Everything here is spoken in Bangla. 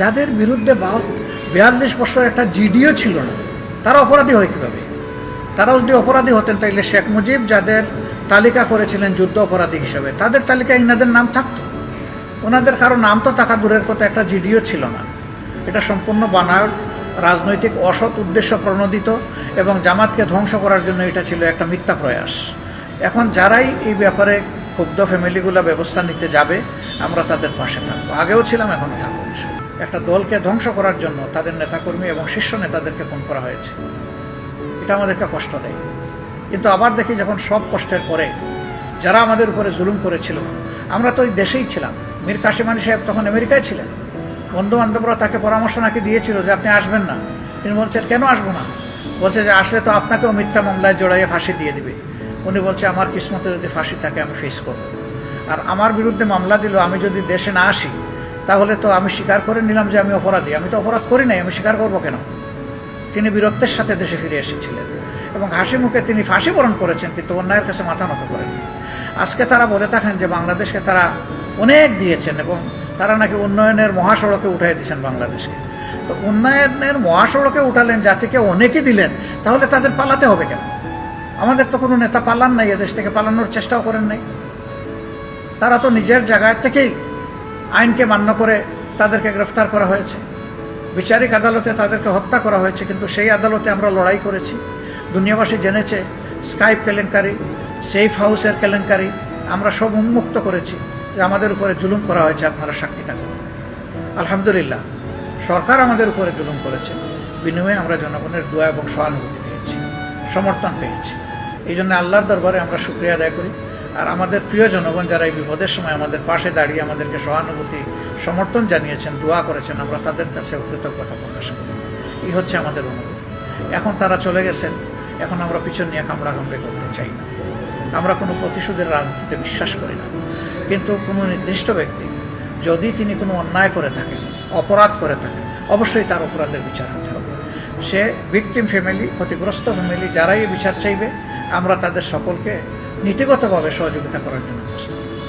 যাদের বিরুদ্ধে বিয়াল্লিশ বছর একটা জিডিও ছিল না, তারা অপরাধী হয় কীভাবে? তারা যদি অপরাধী হতেন, তাইলে শেখ মুজিব যাদের তালিকা করেছিলেন যুদ্ধ অপরাধী হিসেবে, তাদের তালিকায় ইনাদের নাম থাকতো। ওনাদের কারও নাম তো থাকা দূরের কথা, একটা জিডিও ছিল না। এটা সম্পূর্ণ বানায়ট রাজনৈতিক অসৎ উদ্দেশ্য প্রণোদিত এবং জামাতকে ধ্বংস করার জন্য এটা ছিল একটা মিথ্যা প্রয়াস। এখন যারাই এই ব্যাপারে ক্ষুব্ধ ফ্যামিলিগুলো ব্যবস্থা নিতে যাবে, আমরা তাদের পাশে থাকব। আগেও ছিলাম, এখনও থাকব। একটা দলকে ধ্বংস করার জন্য তাদের নেতাকর্মী এবং শীর্ষ নেতাদেরকে ফোন করা হয়েছে। এটা আমাদেরকে কষ্ট দেয়। কিন্তু আবার দেখি যখন সব কষ্টের পরে যারা আমাদের উপরে জুলুম করেছিল, আমরা তো ওই দেশেই ছিলাম। মীর কাশিমানি সাহেব তখন আমেরিকায় ছিলেন। বন্ধু বান্ধবরা তাকে পরামর্শ নাকি দিয়েছিল যে আপনি আসবেন না। তিনি বলছেন, কেন আসব না? বলছে যে, আসলে তো আপনাকেও মিথ্যা মামলায় জড়াইয়ে ফাঁসি দিয়ে দিবে। উনি বলছে, আমার কিসমতে যদি ফাঁসি থাকে, আমি ফেস করব। আর আমার বিরুদ্ধে মামলা দিল আমি যদি দেশে না আসি তাহলে তো আমি স্বীকার করে নিলাম যে আমি অপরাধী। আমি তো অপরাধ করি নাই, আমি স্বীকার করব কেন? তিনি বীরত্বের সাথে দেশে ফিরে এসেছিলেন এবং হাসি মুখে তিনি ফাঁসি বরণ করেছেন, কিন্তু অন্যায়ের কাছে মাথা নত করেন আজকে তারা বলে থাকেন যে বাংলাদেশকে তারা অনেক দিয়েছেন এবং তারা নাকি উন্নয়নের মহাসড়কে উঠাই দিয়েছেন বাংলাদেশকে। তো উন্নয়নের মহাসড়কে উঠালেন, জাতিকে অনেকই দিলেন, তাহলে তাদের পালাতে হবে কেন? আমাদের তো কোনো নেতা পালান নাই, এদেশ থেকে পালানোর চেষ্টাও করেন নাই। তারা তো নিজের জায়গায় থেকেই আইনকে মান্য করে তাদেরকে গ্রেফতার করা হয়েছে। বিচারিক আদালতে তাদেরকে হত্যা করা হয়েছে, কিন্তু সেই আদালতে আমরা লড়াই করেছি। দুনিয়াবাসী জেনেছে স্কাইপ কেলেঙ্কারি সেফ হাউসের কেলেঙ্কারি, আমরা সব উন্মুক্ত করেছি যে আমাদের উপরে জুলুম করা হয়েছে, আপনারা সাক্ষী থাকুন। আলহামদুলিল্লাহ, সরকার আমাদের উপরে জুলুম করেছে। বিনিময়ে আমরা জনগণের দোয়া এবং সহানুভূতি পেয়েছি, সমর্থন পেয়েছি। এই জন্য আল্লাহর দরবারে আমরা শুক্রিয়া আদায় করি। আর আমাদের প্রিয় জনগণ যারা এই বিপদের সময় আমাদের পাশে দাঁড়িয়ে আমাদেরকে সহানুভূতি, সমর্থন জানিয়েছেন, দোয়া করেছেন, আমরা তাদের কাছে কৃতজ্ঞতা প্রকাশ করি। এই হচ্ছে আমাদের অনুভূতি। এখন তারা চলে গেছেন, এখন আমরা পিছন নিয়ে কামড়া কামড়ে করতে চাই না। আমরা কোনো প্রতিশোধের রাজনীতিতে বিশ্বাস করি না। কিন্তু কোনো নির্দিষ্ট ব্যক্তি যদি তিনি কোনো অন্যায় করে থাকেন, অপরাধ করে থাকেন, অবশ্যই তার অপরাধের বিচার হতে হবে। সে ভিকটিম ফ্যামিলি ক্ষতিগ্রস্ত ফ্যামিলি যারাই বিচার চাইবে, আমরা তাদের সকলকে নীতিগতভাবে সহযোগিতা করার জন্য প্রস্তুত।